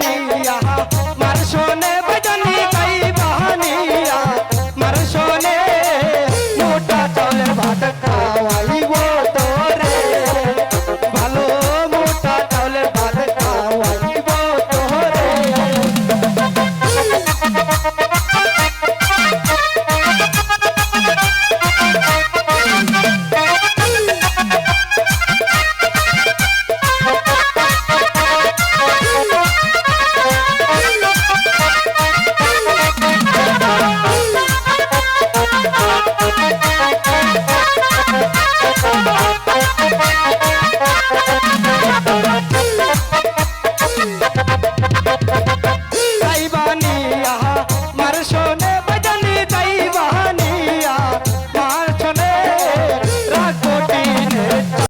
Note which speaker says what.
Speaker 1: भजनिया मार सोने भजन Thank.